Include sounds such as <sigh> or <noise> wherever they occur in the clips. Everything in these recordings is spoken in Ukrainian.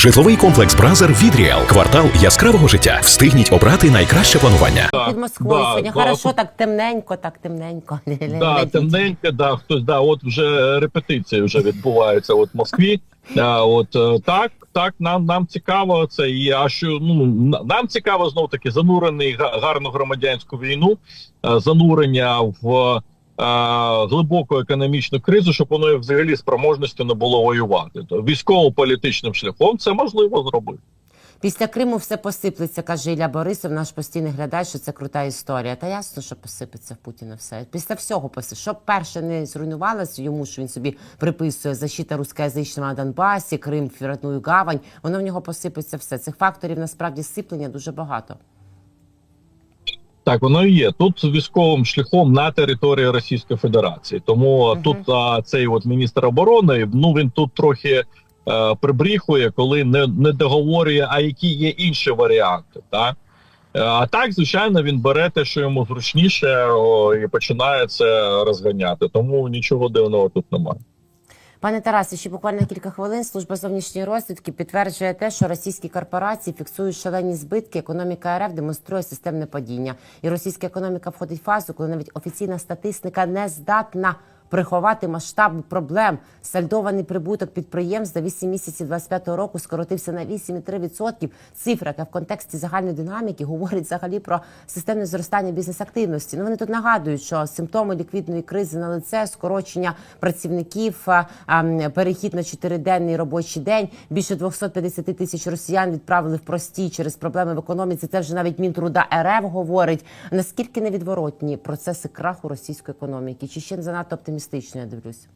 Житловий комплекс Бразер від Ріал. Квартал яскравого життя. Встигніть обрати найкраще планування. Під Москвою да, сьогодні. да, Хорошо, так темненько, так темненько. <laughs> Да, темненько, да, хтось, да, от вже репетиції вже відбуваються от в Москві. А, от е, так, так, нам нам цікаво це. І а що ну нам цікаво знов таки занурений гарну громадянську війну, е, занурення в глибоку економічну кризу, щоб воно взагалі спроможності не було воювати. То військово-політичним шляхом це можливо зробити. Після Криму все посиплеться, каже Ілля Борисов, наш постійний глядач, що це крута історія. Та ясно, що посипеться в Путіна все. Після всього посипеться. Щоб перше не зруйнувалося йому, що він собі приписує защита рускоязичного на Донбасі, Крим, Фіратную гавань, воно в нього посипеться все. Цих факторів насправді сиплення дуже багато. Так, воно і є тут військовим шляхом на території Російської Федерації. Тому Мгм. тут а, цей от міністр оборони, ну він тут трохи е, прибріхує, коли не, не договорює, а які є інші варіанти. Так? Е, А так, звичайно, він бере те, що йому зручніше, о, і починає це розганяти. Тому нічого дивного тут немає. Пане Тарасе, ще буквально кілька хвилин. Служба зовнішньої розвідки підтверджує те, що російські корпорації фіксують шалені збитки. Економіка РФ демонструє системне падіння. І російська економіка входить в фазу, коли навіть офіційна статистика не здатна приховати масштаб проблем. Сальдований прибуток підприємств за 8 місяців 25 року скоротився на 8,3%. Цифра, яка в контексті загальної динаміки говорить взагалі про системне зростання бізнес-активності. Ну вони тут нагадують, що симптоми ліквідної кризи на лице, скорочення працівників, перехід на чотириденний робочий день. Більше 250 тисяч росіян відправили в прості через проблеми в економіці. Це вже навіть Мінтруда РФ говорить. Наскільки невідворотні процеси краху російської економіки? Чи ще занадто оптимістично? Я дивлюсь.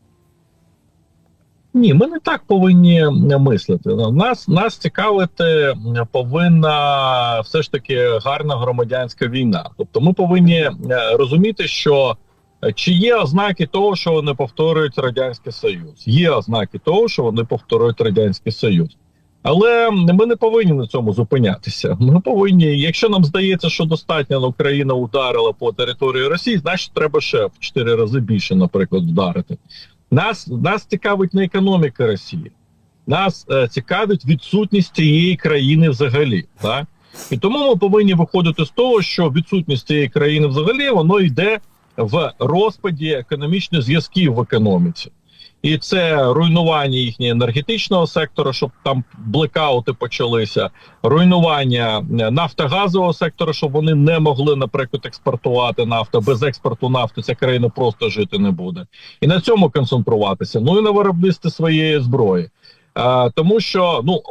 Ні, ми не так повинні мислити. Нас нас цікавити повинна все ж таки гарна громадянська війна. Тобто, ми повинні е, розуміти, що е, чи є ознаки того, що вони повторюють радянський союз. Є ознаки того, що вони повторюють радянський союз. Але ми не повинні на цьому зупинятися. Ми повинні, якщо нам здається, що достатньо Україна ударила по території Росії, значить треба ще в 4 рази більше, наприклад, вдарити. Нас нас цікавить не економіка Росії, нас е, цікавить відсутність цієї країни взагалі. Так? І тому ми повинні виходити з того, що відсутність цієї країни взагалі воно йде в розпаді економічних зв'язків в економіці. І це руйнування їхнього енергетичного сектору, щоб там блекаути почалися, руйнування е, нафтогазового сектору, щоб вони не могли, наприклад, експортувати нафту. Без експорту нафти ця країна просто жити не буде. І на цьому концентруватися. Ну і на виробництві своєї зброї. А, тому що ну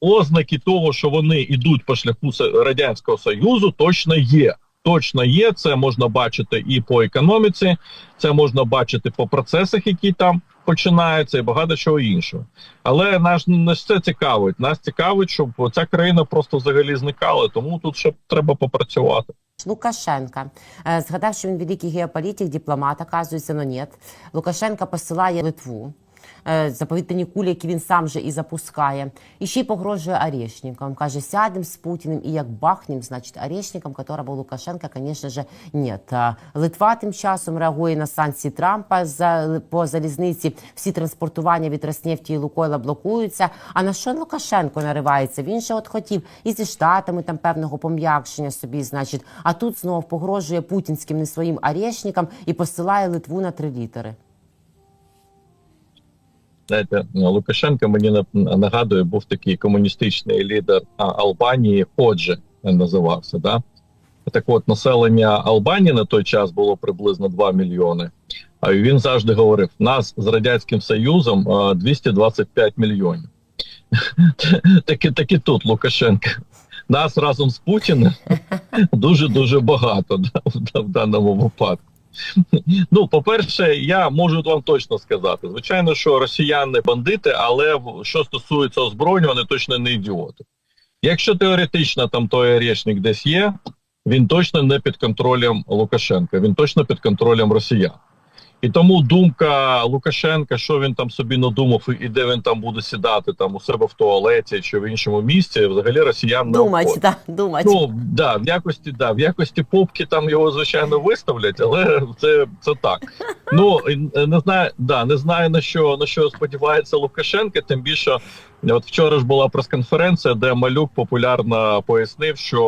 ознаки того, що вони йдуть по шляху радянського союзу, точно є. Точно є. Це можна бачити і по економіці, це можна бачити по процесах, які там починаються, і багато чого іншого. Але нас не це цікавить. Нас цікавить, щоб ця країна просто взагалі зникала. Тому тут ще треба попрацювати. Лукашенка Е, згадав, що він великий геополітик, дипломат, оказується, но ні. Лукашенка посилає Литву. Е, Заповітряні кулі, які він сам же і запускає, і ще й погрожує Орешникам. Каже, сядемо з Путіним і як бахнем, значить, Орешникам, которого Лукашенка, звісно ж, нет. А Литва тим часом реагує на санкції Трампа за по залізниці. Всі транспортування від Роснефті і Лукойла блокуються. А на що Лукашенко наривається? Він же от хотів і зі штатами там певного пом'якшення собі, значить, а тут знов погрожує путінським не своїм орешникам і посилає Литву на три літери. Знаєте, Лукашенко мені нагадує, був такий комуністичний лідер Албанії, Ходжі називався. Да? Так от населення Албанії на той час було приблизно 2 мільйони. А він завжди говорив: нас з радянським союзом 225 мільйонів. <laughs> Так і, так і тут Лукашенко. Нас разом з Путіним <laughs> дуже дуже багато да, в даному випадку. <laughs> Ну, по-перше, я можу вам точно сказати. Звичайно, що росіяни бандити, але що стосується озброєння, вони точно не ідіоти. Якщо теоретично там той орешник десь є, він точно не під контролем Лукашенка, він точно під контролем росіян. І тому думка Лукашенка, що він там собі надумав, і де він там буде сідати, там у себе в туалеті чи в іншому місці, взагалі росіян не Думать, обходить. так, думать. Ну да, в якості да, в якості попки там його звичайно виставлять, але це, це так. Ну е, не знаю, да, не знаю на що на що сподівається Лукашенко. Тим більше, от вчора ж була прес-конференція, де Малюк популярно пояснив, що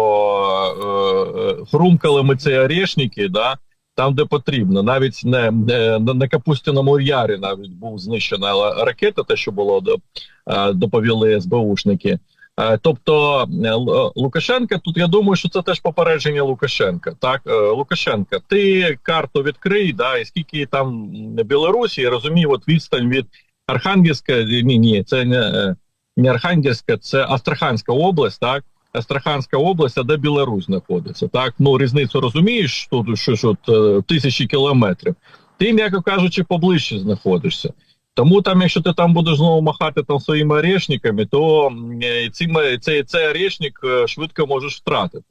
е, е, хрумкали ми ці орешники, да. Там, де потрібно, навіть не, на Капустіному ярі навіть був знищена ракета, те, що було е, доповіли СБУшники. Е, Тобто е, Лукашенка тут я думаю, що це теж попередження Лукашенка. Так, Е, Лукашенка, ти карту відкрий, да, і скільки там Білорусі, я розумію, от відстань від Архангельська, ні, ні, це не, е, не Архангельська, це Астраханська область, так. Астраханська область, а де Білорусь знаходиться. Так, ну різницю розумієш, тут що ж от, е, тисячі кілометрів. Ти, м'яко кажучи, поближче знаходишся. Тому там, якщо ти там будеш знову махати там своїми орешниками, то е, цей, цей орешник е, швидко можеш втратити.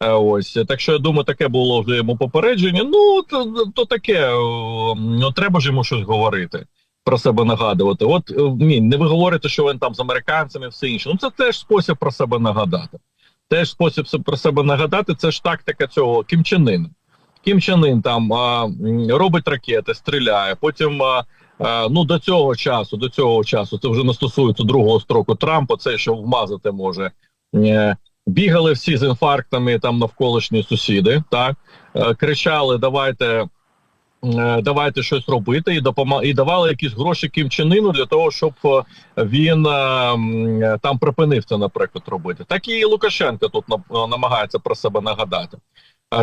Ось так що я думаю, таке було вже йому попередження. Ну то, то таке, ну треба ж йому щось говорити. Про себе нагадувати. От е, ні, не ви говорите, що він там з американцями, все інше. Ну це теж спосіб про себе нагадати. Теж спосіб про себе нагадати. Це ж тактика цього кімчанина. Кім Чен Ін там а, робить ракети, стріляє. Потім а, а, ну до цього часу, до цього часу, це вже не стосується другого строку Трампа. Це що вмазати може. Е, Бігали всі з інфарктами там навколишні сусіди, так Е, кричали: давайте. Е, Давайте щось робити і допома... і давали якісь гроші Кім Іну для того, щоб е, він е, там припинив це, наприклад, робити. Так і Лукашенко тут на- намагається про себе нагадати.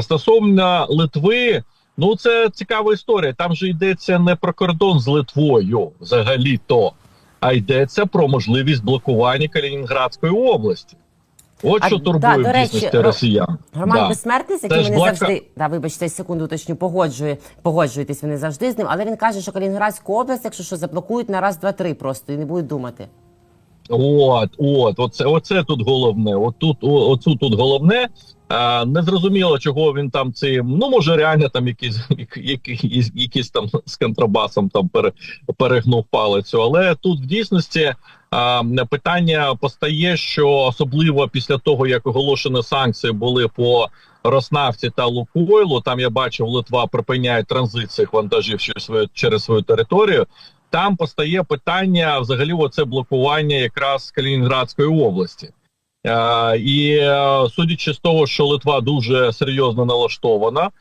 Стосовно Литви, ну це цікава історія. Там же йдеться не про кордон з Литвою взагалі то, а йдеться про можливість блокування Калінінградської області. От А, що да, турбує речі, дійсності Ро- росіян. Роман Да. Безсмертний, з яким вони завжди да, вибачте, секунду уточню, погоджує, погоджуєтесь вони завжди з ним, але він каже, що Калінінградську область, якщо що, заблокують на раз, два, три просто і не будуть думати. От, от, оце, оце тут головне. От тут, о, оцю тут головне. А, не зрозуміло, чого він там цим. Ну, може, реально там якісь, якісь, якісь там з контрабасом там пере, перегнув палицю. Але тут в дійсності а, питання постає, що особливо після того, як оголошені санкції були по Роснафті та Лукойлу, там я бачив, Литва припиняє транзит цих вантажів через свою, територію. Там постає питання взагалі оце блокування якраз Калінінградської області. І е, судячи з того, що Литва дуже серйозно налаштована,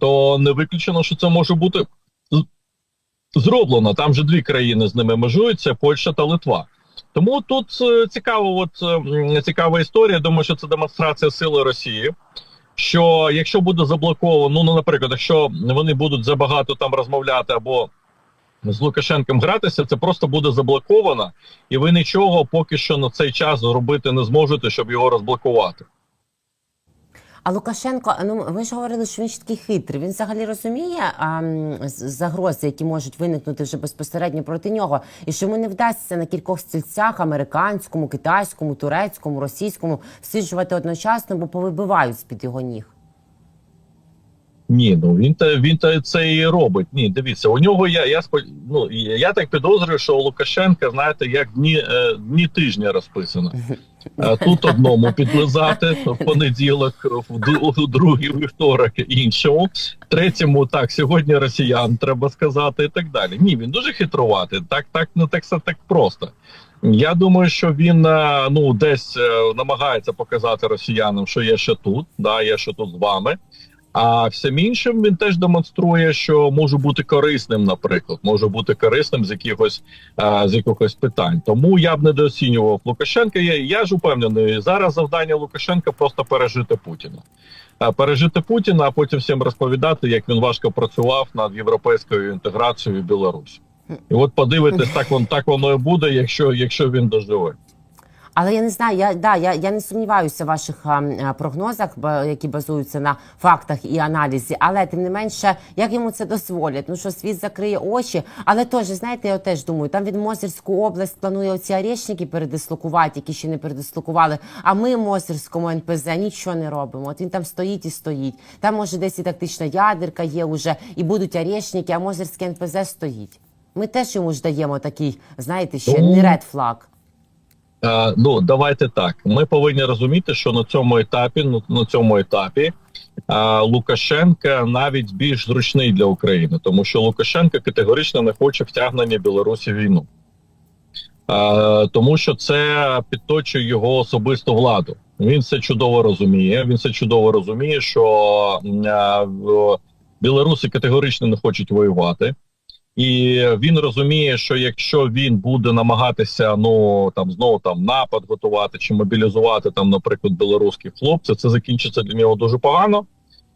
то не виключено, що це може бути зроблено. Там же дві країни з ними межуються: Польща та Литва. Тому тут е, цікаво, от е, цікава історія. Думаю, що це демонстрація сили Росії. Що якщо буде заблоковано, ну наприклад, якщо вони будуть забагато там розмовляти або з Лукашенком гратися, це просто буде заблоковано, і ви нічого поки що на цей час зробити не зможете, щоб його розблокувати. А Лукашенко, ну ви ж говорили, що він ще такий хитрий. Він взагалі розуміє а, загрози, які можуть виникнути вже безпосередньо проти нього, і що йому не вдасться на кількох стільцях американському, китайському, турецькому, російському всіджувати одночасно, бо повибивають з під його ніг. Ні, ну він та він та це і робить. Ні, дивіться, у нього я я ну, я так підозрюю, що у Лукашенка, знаєте, як дні, е, дні тижня розписано. <laughs> Тут одному підлизати в понеділок, в другий вівторок іншому, третьому так сьогодні росіян треба сказати і так далі. Ні, він дуже хитруватий. Так, так не так все так просто. Я думаю, що він е, ну десь е, намагається показати росіянам, що я ще тут, да, я ще тут з вами. А всім іншим він теж демонструє, що може бути корисним, наприклад, може бути корисним з якихось а, з якихось питань. Тому я б недооцінював Лукашенка. Я, я ж упевнений, зараз завдання Лукашенка просто пережити Путіна. А, пережити Путіна, а потім всім розповідати, як він важко працював над європейською інтеграцією в Білорусь. І от подивитись, так вон так воно і буде, якщо, якщо він доживе. Але я не знаю, я да я, я не сумніваюся в ваших а, а, прогнозах, ба- які базуються на фактах і аналізі. Але тим не менше, як йому це дозволять? Ну що світ закриє очі, але теж знаєте, я теж думаю, там від Мозерську область планує оці орешники передислокувати, які ще не передислокували. А ми Мозерському НПЗ нічого не робимо. От він там стоїть і стоїть. Там може десь і тактична ядерка є уже, і будуть орешники, а Мозерське НПЗ стоїть. Ми теж йому ж даємо такий, знаєте, ще Ну, не ред флаг. Е, ну давайте так. Ми повинні розуміти, що на цьому етапі, ну, на цьому етапі, е, Лукашенка навіть більш зручний для України, тому що Лукашенко категорично не хоче втягнення Білорусі в війну, е, тому що це підточує його особисту владу. Він це чудово розуміє. Він це чудово розуміє, що білоруси категорично не хочуть воювати. І він розуміє, що якщо він буде намагатися ну там знову там напад готувати чи мобілізувати там, наприклад, білоруських хлопців, це закінчиться для нього дуже погано.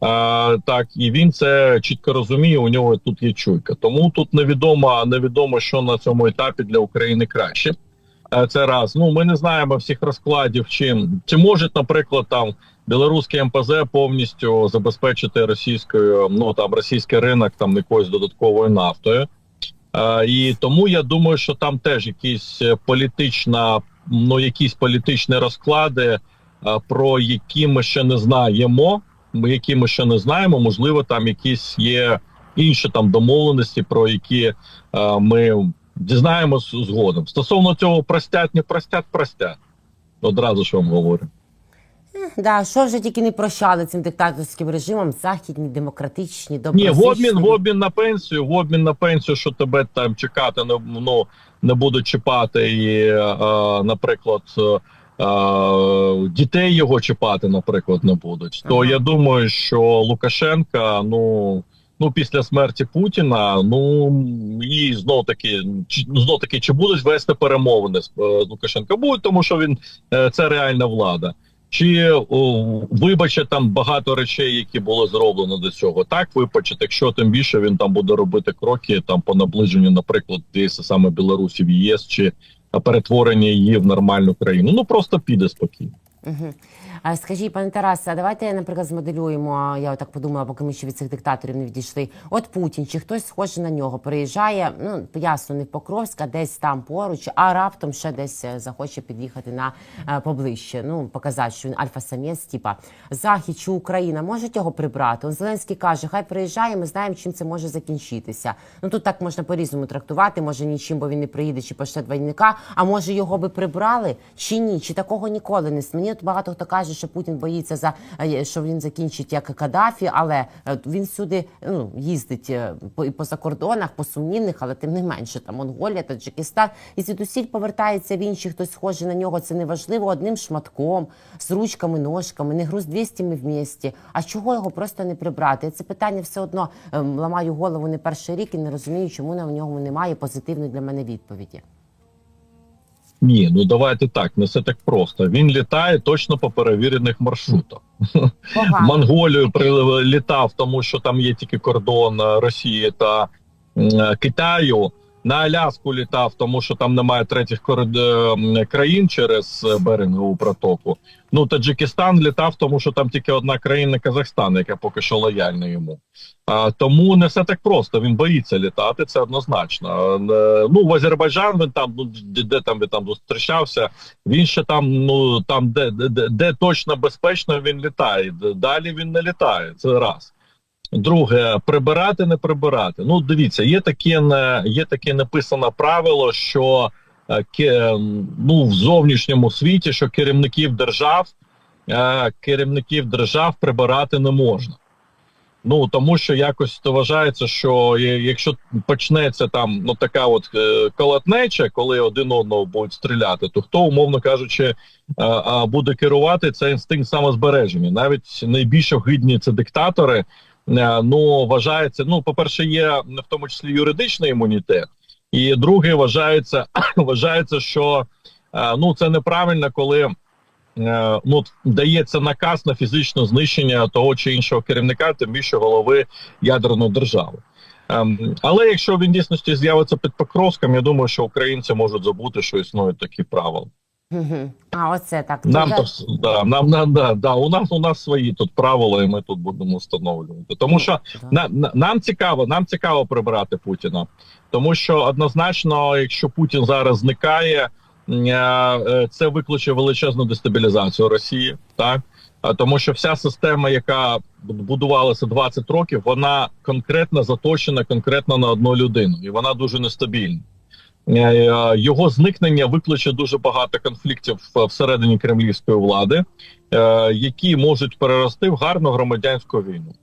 А, так, і він це чітко розуміє. У нього тут є чуйка. Тому тут невідомо, невідомо, що на цьому етапі для України краще. Е, Це раз. Ну ми не знаємо всіх розкладів. Чи, чи може, наприклад, там білоруський МПЗ повністю забезпечити російською, ну там російський ринок там якоюсь додатковою нафтою. Е, і тому я думаю, що там теж якісь політична, ну якісь політичні розклади, е, про які ми ще не знаємо. Які ми ще не знаємо, можливо, там якісь є інші там домовленості, про які е, ми дізнаємось згодом. Стосовно цього простять, не простять, простять. Одразу ж вам говорю. Да, що вже тільки не прощали цим диктаторським режимом західні, демократичні, Ні, в обмін, в обмін на пенсію, в обмін на пенсію, що тебе там чекати не ну не будуть чіпати, і, е, наприклад, е, е, дітей його чіпати, наприклад, не будуть. То Ага. я думаю, що Лукашенка, ну. Ну, після смерті Путіна, ну і знов таки, чи знов таки, чи будуть вести перемовини з е, Лукашенка? Будуть, тому що він е, це реальна влада. Чи о, вибачить там багато речей, які було зроблено до цього? Так вибачить, якщо тим більше він там буде робити кроки там по наближенню, наприклад, десь саме Білорусі в ЄС чи перетворення її в нормальну країну. Ну просто піде спокійно. Угу. А скажіть, пане Тарасе, давайте, наприклад, змоделюємо. Я отак подумала, поки ми ще від цих диктаторів не відійшли. От Путін чи хтось схожий на нього приїжджає, ну ясно, не в Покровськ, а десь там поруч, а раптом ще десь е, захоче під'їхати на е, поближче. Ну показати, що він альфа-самець, типа Захід чи Україна можуть його прибрати. Он Зеленський каже, хай приїжджає, ми знаємо, чим це може закінчитися. Ну тут так можна по-різному трактувати. Може нічим, бо він не приїде чи пошле двойника. А може його би прибрали чи ні? Чи такого ніколи не Мені от багато хто каже, що Путін боїться за е, що він закінчить як Каддафі, але е, він сюди ну їздить е, по і по закордонах, по сумнівних, але тим не менше там Монголія, Таджикистан і звідусіль повертається в інші, хтось схожий на нього. Це не важливо одним шматком, з ручками, ножками, не груз 200 ми вмісті. А чого його просто не прибрати? Це питання все одно ем, ламаю голову не перший рік і не розумію, чому на нього немає позитивної для мене відповіді. Ні, ну давайте так, не все так просто. Він літає точно по перевірених маршрутах. Ага. <laughs> Монголію прилітав, тому що там є тільки кордон е, Росії та м, Китаю. На Аляску літав, тому що там немає третіх корд- країн через е, Берингову протоку. Ну Таджикистан літав, тому що там тільки одна країна Казахстан, яка поки що лояльна йому. А, тому не все так просто. Він боїться літати, це однозначно. Е, Ну в Азербайджан він там, ну де, там він там зустрічався. Він ще там, ну там, де, де- де точно безпечно, він літає. Далі він не літає. Це раз. Друге, прибирати, не прибирати. Ну, дивіться, є таке не є таке написане правило, що е, ну, в зовнішньому світі, що керівників держав, е, керівників держав прибирати не можна. Ну тому що якось то вважається, що якщо почнеться там ну така от е, колотнеча, коли один одного будуть стріляти, то хто, умовно кажучи, е, буде керувати це інстинкт самозбереження. Навіть найбільш огидні це диктатори. Е, Ну вважається, ну по перше, є в тому числі юридичний імунітет, і друге вважається, <clears throat> вважається, що е, ну це неправильно, коли е, ну, дається наказ на фізичне знищення того чи іншого керівника, тим більше голови ядерної держави. Ем, але якщо він дійсності з'явиться під Покровськом, я думаю, що українці можуть забути, що існують такі правила. А оце так. Нам Ну, то да, нам на да, да, у нас у нас свої тут правила, і ми тут будемо встановлювати. Тому що Да. на, на нам цікаво, нам цікаво прибирати Путіна, тому що однозначно, якщо Путін зараз зникає, е, е, це викличе величезну дестабілізацію Росії, так А тому, що вся система, яка будувалася 20 років, вона конкретно заточена конкретно на одну людину, і вона дуже нестабільна. Е, Його зникнення викличе дуже багато конфліктів всередині кремлівської влади, е, які можуть перерости в гарну громадянську війну.